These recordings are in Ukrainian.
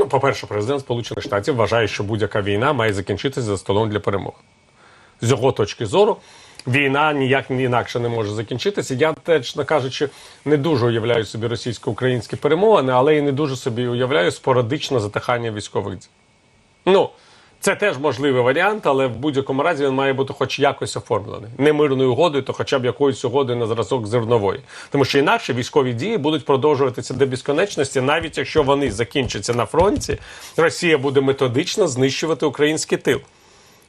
Ну, по-перше, президент Сполучених Штатів вважає, що будь-яка війна має закінчитися за столом для перемоги. З його точки зору, війна ніяк ні інакше не може закінчитися. Я, течно кажучи, не дуже уявляю собі російсько-українські перемовини, але і не дуже собі уявляю спорадичне затихання військових дій. Ну, це теж можливий варіант, але в будь-якому разі він має бути хоч якось оформлений. Не мирною угодою, то хоча б якоюсь угодою на зразок зернової. Тому що інакше військові дії будуть продовжуватися до безконечності, навіть якщо вони закінчаться на фронті, Росія буде методично знищувати український тил.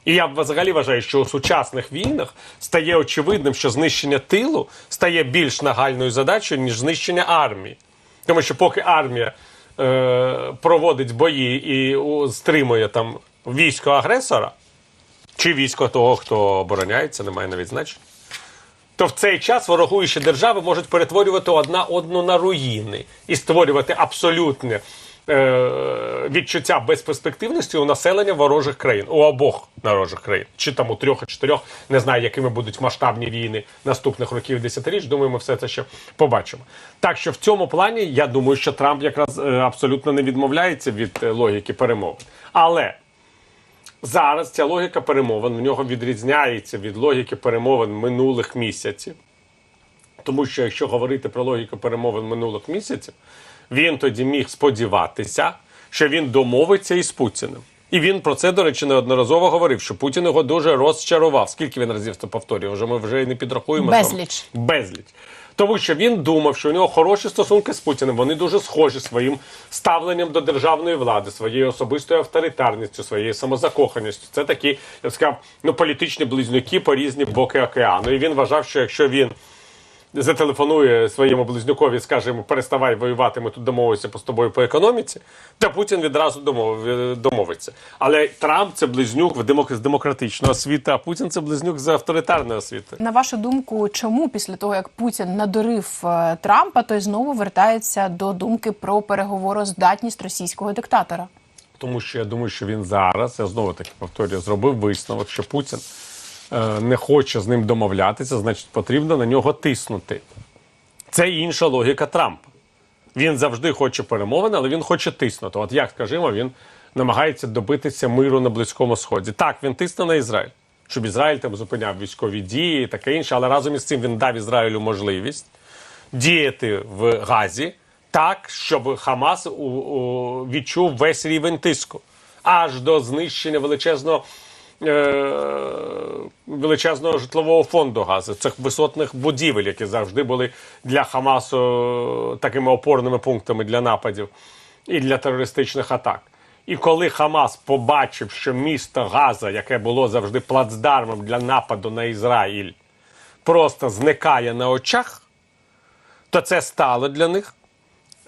І я взагалі вважаю, що у сучасних війнах стає очевидним, що знищення тилу стає більш нагальною задачею, ніж знищення армії. Тому що поки армія е, проводить бої і стримує там військо агресора, чи військо того, хто обороняється, немає навіть значення, то в цей час ворогуючі держави можуть перетворювати одна одну на руїни і створювати абсолютне е, відчуття безперспективності у населення ворожих країн, у обох ворожих країн, чи там у трьох, чотирьох, не знаю, якими будуть масштабні війни наступних років десятиріч. Думаю, ми все це ще побачимо. Так що в цьому плані я думаю, що Трамп якраз е, абсолютно не відмовляється від е, логіки перемовин. Але зараз ця логіка перемовин у нього відрізняється від логіки перемовин минулих місяців. Тому що якщо говорити про логіку перемовин минулих місяців, він тоді міг сподіватися, що він домовиться із Путіним. І він про це, до речі, неодноразово говорив, що Путін його дуже розчарував. Скільки він разів це повторює? Вже ми вже і не підрахуємо. Безліч. Безліч. Тому що він думав, що у нього хороші стосунки з Путіним. Вони дуже схожі своїм ставленням до державної влади, своєю особистою авторитарністю, своєю самозакоханістю. Це такі, я б сказав, ну політичні близнюки по різні боки океану. І він вважав, що якщо він зателефонує своєму близнюкові, скаже йому, переставай воювати, ми тут домовилися по з тобою по економіці, то Путін відразу домов, домовиться. Але Трамп це близнюк з демократичного світу, а Путін це близнюк з авторитарного світу. На вашу думку, чому після того як Путін надурив е, Трампа, той знову вертається до думки про переговороздатність російського диктатора? Тому що я думаю, що він зараз, я знову таки повторюю, зробив висновок, що Путін е, не хоче з ним домовлятися, значить потрібно на нього тиснути. Це інша логіка Трампа. Він завжди хоче перемовин, але він хоче тиснути. От як скажімо, він намагається добитися миру на Близькому Сході. Так, він тисне на Ізраїль, щоб Ізраїль там зупиняв військові дії і таке інше, але разом із цим він дав Ізраїлю можливість діяти в Газі так, щоб Хамас у, у, відчув весь рівень тиску аж до знищення величезного. Е, величезного житлового фонду газу, цих висотних будівель, які завжди були для Хамасу такими опорними пунктами для нападів і для терористичних атак. І коли Хамас побачив, що місто Газа, яке було завжди плацдармом для нападу на Ізраїль, просто зникає на очах, то це стало для них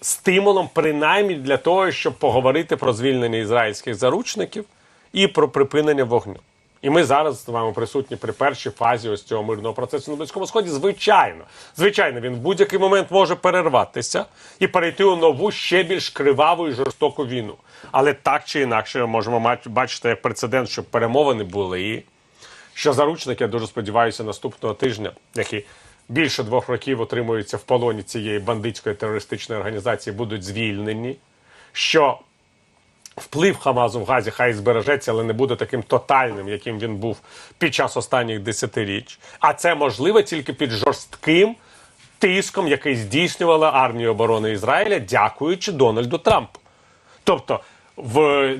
стимулом, принаймні для того, щоб поговорити про звільнення ізраїльських заручників і про припинення вогню. І ми зараз з вами присутні при першій фазі ось цього мирного процесу на Близькому Сході. Звичайно, звичайно, він в будь-який момент може перерватися і перейти у нову ще більш криваву і жорстоку війну. Але так чи інакше ми можемо бачити як прецедент, що перемовини були, що заручники, я дуже сподіваюся, наступного тижня, які більше двох років утримуються в полоні цієї бандитської терористичної організації, будуть звільнені. Що вплив Хамазу в Газі хай збережеться, але не буде таким тотальним, яким він був під час останніх десятиріч. А це можливо тільки під жорстким тиском, який здійснювала армія оборони Ізраїля, дякуючи Дональду Трампу. Тобто в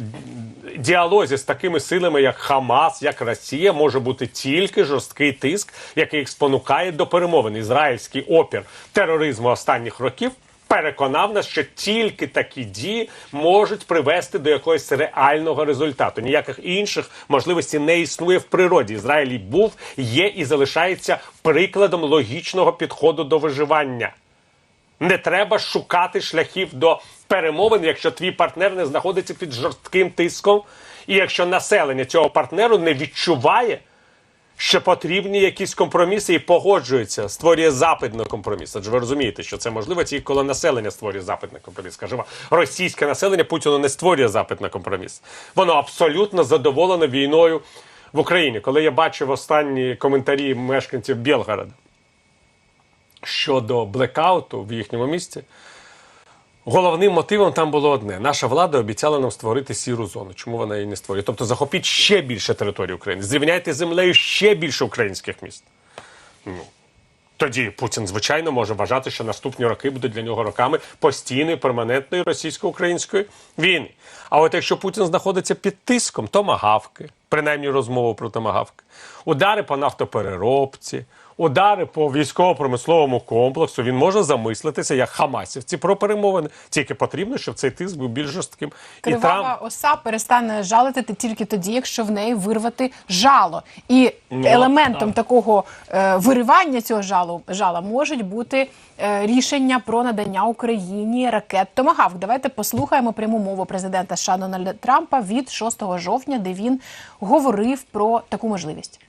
діалозі з такими силами, як Хамас, як Росія, може бути тільки жорсткий тиск, який їх спонукає до перемовин. Ізраїльський опір тероризму останніх років переконав нас, що тільки такі дії можуть привести до якогось реального результату. Ніяких інших можливостей не існує в природі. Ізраїль був, є і залишається прикладом логічного підходу до виживання. Не треба шукати шляхів до перемовин, якщо твій партнер не знаходиться під жорстким тиском, і якщо населення цього партнеру не відчуває, що потрібні якісь компроміси і погоджується, створює запит на компроміс. Адже ви розумієте, що це можливо тільки коли населення створює запит на компроміс. Скажімо, російське населення Путіну не створює запит на компроміс. Воно абсолютно задоволено війною в Україні. Коли я бачив останні коментарі мешканців Білгорода щодо блекауту в їхньому місті, Головним мотивом там було одне: наша влада обіцяла нам створити сіру зону. Чому вона її не створює? Тобто захопіть ще більше території України, зрівняйте землею ще більше українських міст. Ну, тоді Путін, звичайно, може вважати, що наступні роки будуть для нього роками постійної, перманентної російсько-української війни. А от якщо Путін знаходиться під тиском, то магавки, принаймні розмову про томагавки, удари по нафтопереробці, удари по військово-промисловому комплексу, він може замислитися як хамасівці про перемовини. Тільки потрібно, щоб цей тиск був більш жорстким. І Кривава Трамп оса перестане жалити тільки тоді, якщо в неї вирвати жало. І Ну, елементом такого е, виривання цього жалу жала можуть бути е, рішення про надання Україні ракет Томагавк. Давайте послухаємо пряму мову президента США Дональда Трампа від 6 жовтня, де він говорив про таку можливість.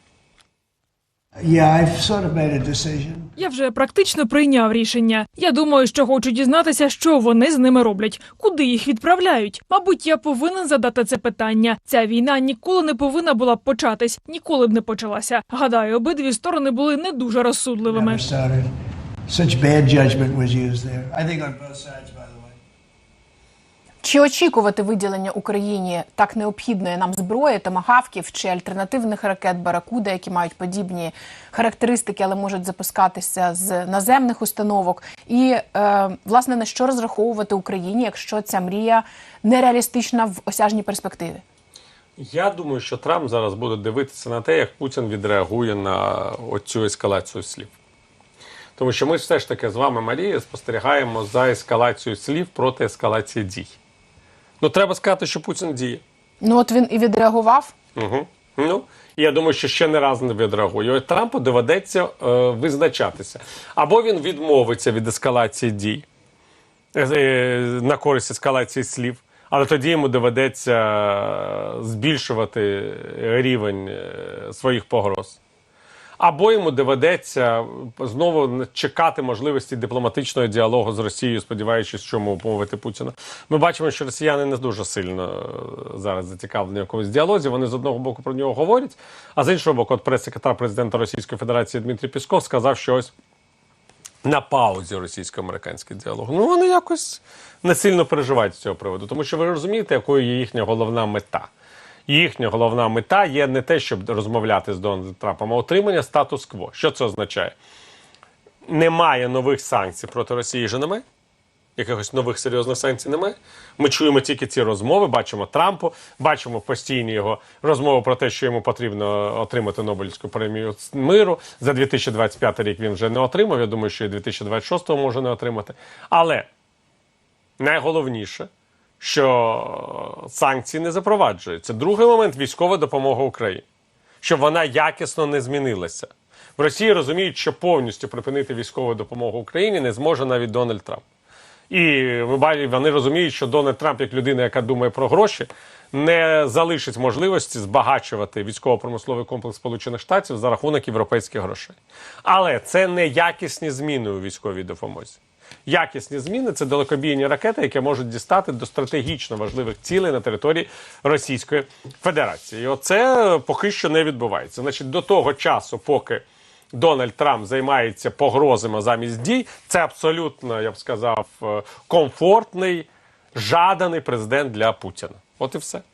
Я вже практично прийняв рішення. Я думаю, що хочу дізнатися, що вони з ними роблять, куди їх відправляють. Мабуть, я повинен задати це питання. Ця війна ніколи не повинна була б початись, ніколи б не почалася. Гадаю, обидві сторони були не дуже розсудливими. Such bad judgment was used there. I think on both sides, by the way. Чи очікувати виділення Україні так необхідної нам зброї, томагавків чи альтернативних ракет Баракуда, які мають подібні характеристики, але можуть запускатися з наземних установок? І е, власне на що розраховувати Україні, якщо ця мрія нереалістична в осяжній перспективі? Я думаю, що Трамп зараз буде дивитися на те, як Путін відреагує на оцю ескалацію слів. Тому що ми все ж таки з вами, Марія, спостерігаємо за ескалацією слів проти ескалації дій. Ну, треба сказати, що Путін діє. Ну от він і відреагував. Угу. Ну, і я думаю, що ще не раз не відреагує. Трампу доведеться е, визначатися. Або він відмовиться від ескалації дій е, е, на користь ескалації слів, але тоді йому доведеться е, збільшувати рівень е, своїх погроз. Або йому доведеться знову чекати можливості дипломатичного діалогу з Росією, сподіваючись, що йому умовити Путіна. Ми бачимо, що росіяни не дуже сильно е, зараз зацікавлені в якомусь діалозі. Вони з одного боку про нього говорять, а з іншого боку, от прес-секретар президента Російської Федерації Дмитрій Пісков сказав, що ось на паузі російсько-американський діалог. Ну вони якось не сильно переживають з цього приводу, тому що ви розумієте, якою є їхня головна мета. Їхня головна мета є не те, щоб розмовляти з Дональдом Трампом, а отримання статус-кво. Що це означає? Немає нових санкцій проти Росії вже немає. Якихось нових серйозних санкцій немає. Ми чуємо тільки ці розмови, бачимо Трампу, бачимо постійні його розмови про те, що йому потрібно отримати Нобелівську премію миру. За 2025 рік він вже не отримав. Я думаю, що і 2026 може не отримати. Але найголовніше, що санкції не запроваджуються. Другий момент військова допомога Україні, щоб вона якісно не змінилася. В Росії розуміють, що повністю припинити військову допомогу Україні не зможе навіть Дональд Трамп. І вони розуміють, що Дональд Трамп, як людина, яка думає про гроші, не залишить можливості збагачувати військово-промисловий комплекс Сполучених Штатів за рахунок європейських грошей. Але це не якісні зміни у військовій допомозі. Якісні зміни це далекобійні ракети, які можуть дістати до стратегічно важливих цілей на території Російської Федерації. І оце поки що не відбувається. Значить, до того часу, поки Дональд Трамп займається погрозами замість дій, це абсолютно, я б сказав, е, комфортний, жаданий президент для Путіна. От і все.